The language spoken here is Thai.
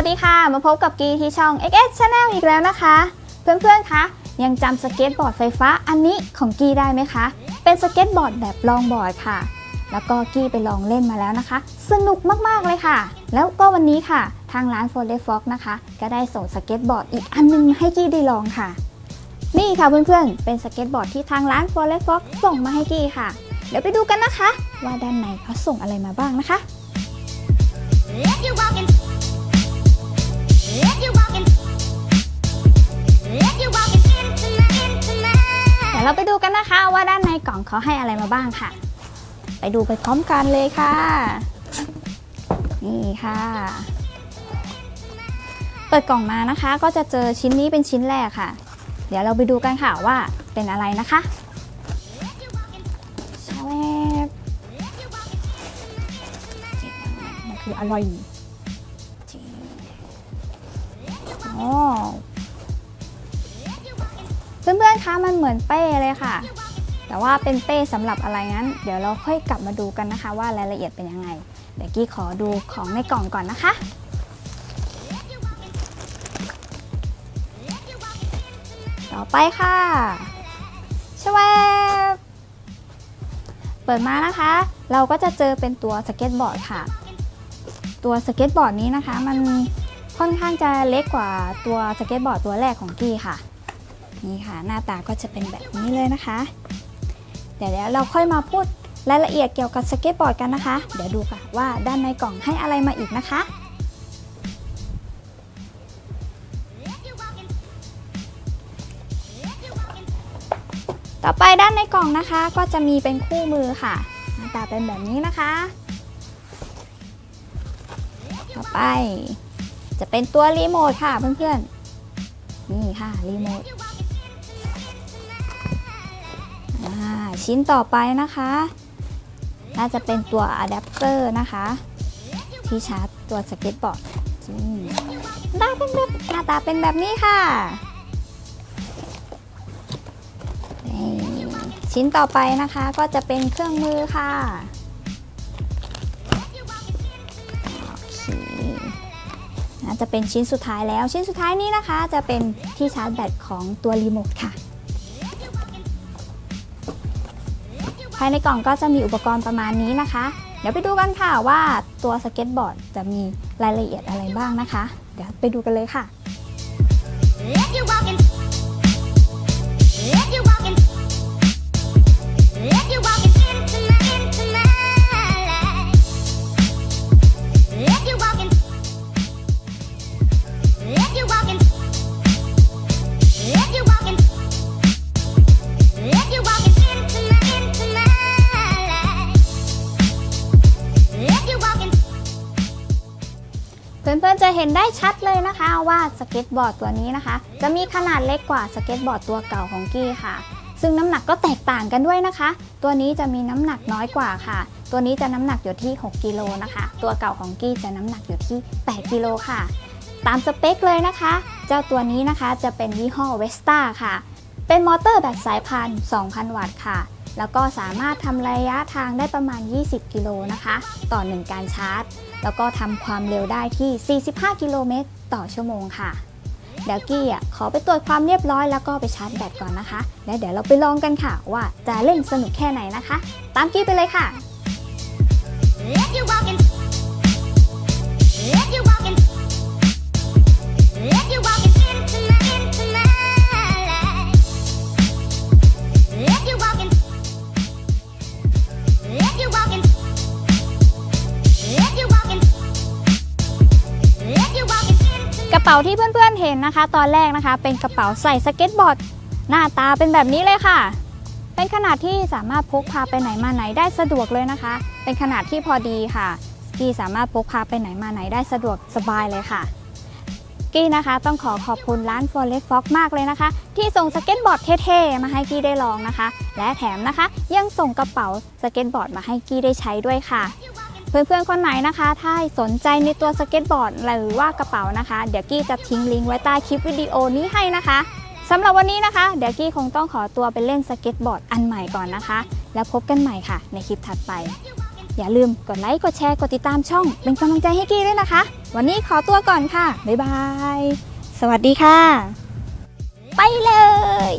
วัสดีค่ะ มาพบกับกีที่ช่อง XS Channel อีกแล้วนะคะ เพื่อนๆ คะ ยังจำสเก็ตบอร์ดไฟฟ้าอันนี้ของกีได้ไหมคะ เป็นสเก็ตบอร์ดแบบลองบอร์ดค่ะ แล้วก็กี้ไปลองเล่นมาแล้วนะคะ สนุกมากๆเลยค่ะ แล้วก็วันนี้ค่ะ ทางร้าน f o r e f o x นะคะ ก็ได้ส่งสเก็ตบอร์ดอีกอันนึงมาให้กี้ได้ลองค่ะ นี่ค่ะเพื่อนๆ เป็นสเก็ตบอร์ดที่ทางร้าน f o r e f o x ส่งมาให้กี้ค่ะ เดี๋ยวไปดูกันนะคะ ว่าด้านในเขาส่งอะไรมาบ้างนะคะ เดี๋ยวเราไปดูกันนะคะว่าด้านในกล่องเขาให้อะไรมาบ้างค่ะ ไปดูไปพร้อมกันเลยค่ะ นี่ค่ะ เปิดกล่องมานะคะ ก็จะเจอชิ้นนี้เป็นชิ้นแรกค่ะ เดี๋ยวเราไปดูกันค่ะว่าเป็นอะไรนะคะชาแวบมันคืออร่อย เพื่อนๆ คะมันเหมือนเป้เลยค่ะ แต่ว่าเป็นเป้สำหรับอะไรนั้น เดี๋ยวเราค่อยกลับมาดูกันนะคะ ว่ารายละเอียดเป็นยังไง เดี๋ยวกี้ขอดูของในกล่องก่อนนะคะ ต่อไปค่ะชวบเปิดมานะคะ เราก็จะเจอเป็นตัวสเก็ตบอร์ดค่ะ ตัวสเก็ตบอร์ดนี้นะคะ มัน ค่อนข้างจะเล็กกว่าตัวสเก็ตบอร์ดตัวแรกของกี้ค่ะ นี่ค่ะหน้าตาก็จะเป็นแบบนี้เลยนะคะ เดี๋ยวเราค่อยมาพูดรายละเอียดเกี่ยวกับสเก็ตบอร์ดกันนะคะ เดี๋ยวดูค่ะว่าด้านในกล่องให้อะไรมาอีกนะคะ ต่อไปด้านในกล่องนะคะ ก็จะมีเป็นคู่มือค่ะ หน้าตาเป็นแบบนี้นะคะ ต่อไป จะเป็นตัวรีโมทค่ะเพื่อนๆ นี่ค่ะรีโมทชิ้นต่อไปนะคะ น่าจะเป็นตัวอะแดปเตอร์นะคะ ที่ชาร์จตัวสเก็ตบอร์ดหน้าเป็นแบบหน้าตาเป็นแบบนี้ค่ะ ชิ้นต่อไปนะคะก็จะเป็นเครื่องมือค่ะ จะเป็นชิ้นสุดท้ายแล้ว ชิ้นสุดท้ายนี้นะคะ จะเป็นที่ชาร์จแบตของตัวรีโมทค่ะ ภายในกล่องก็จะมีอุปกรณ์ประมาณนี้นะคะ เดี๋ยวไปดูกันค่ะว่าตัวสเก็ตบอร์ดจะมีรายละเอียดอะไรบ้างนะคะ เดี๋ยวไปดูกันเลยค่ะ If you walking, if you walking, if you walking จะเห็นได้ชัดเลยนะคะว่าสเก็ตบอร์ดตัวนี้นะคะ จะมีขนาดเล็กกว่าสเก็ตบอร์ดตัวเก่าของกี้ค่ะ ซึ่งน้ำหนักก็แตกต่างกันด้วยนะคะ ตัวนี้จะมีน้ำหนักน้อยกว่าค่ะ ตัวนี้จะน้ำหนักอยู่ที่ 6กิโลนะคะ ตัวเก่าของกี้จะน้ำหนักอยู่ที่ 8กิโลค่ะ ตามสเปคเลยนะคะ เจ้าตัวนี้นะคะจะเป็นยี่ห้อเวสต้าค่ะ เป็นมอเตอร์แบบสายพาน 2,000 วัตต์ค่ะ แล้วก็สามารถทำระยะทางได้ประมาณ 20 กิโลนะคะ ต่อ 1 การชาร์จ แล้วก็ทำความเร็วได้ที่ 45 กิโลเมตรต่อชั่วโมงค่ะเดี๋ยวกี้อะขอไปตรวจความเรียบร้อยแล้วก็ไปชาร์จแบตก่อนนะคะ แล้วเดี๋ยวเราไปลองกันค่ะ ว่าจะเล่นสนุกแค่ไหนนะคะ ตามกี้ไปเลยค่ะ If you walking, if you walking, ป๋าที่เพื่อนๆเห็นนะคะ ตอนแรกนะคะ เป็นกระเป๋าใส่สเก็ตบอร์ดหน้าตาเป็นแบบนี้เลยค่ะ เป็นขนาดที่สามารถพกพาไปไหนมาไหนได้สะดวกเลยนะคะ เป็นขนาดที่พอดีค่ะกี้สามารถพกพาไปไหนมาไหนได้สะดวกสบายเลยค่ะกี้นะคะ ต้องขอขอบคุณร้าน f o r e s t Fox มากเลยนะคะ ที่ส่งสเก็ตบอร์ดเท่ๆมาให้กี้ได้ลองนะคะ และแถมนะคะ ยังส่งกระเป๋าสเก็ตบอร์ดมาให้กี้ได้ใช้ด้วยค่ะ เพื่อนๆคนไหนนะคะ ถ้าสนใจในตัวสเก็ตบอร์ดหรือว่ากระเป๋านะคะ เดี๋ยวกี้จะทิ้งลิงก์ไว้ใต้คลิปวิดีโอนี้ให้นะคะสำหรับวันนี้นะคะ เดี๋ยวกี้คงต้องขอตัวไปเล่นสเก็ตบอร์ดอันใหม่ก่อนนะคะ แล้วพบกันใหม่ค่ะ ในคลิปถัดไป อย่าลืมกดไลค์กดแชร์กดติดตามช่อง เป็นกำลังใจให้กี้ด้วยนะคะ วันนี้ขอตัวก่อนค่ะบ๊ายบายสวัสดีค่ะ ไปเลย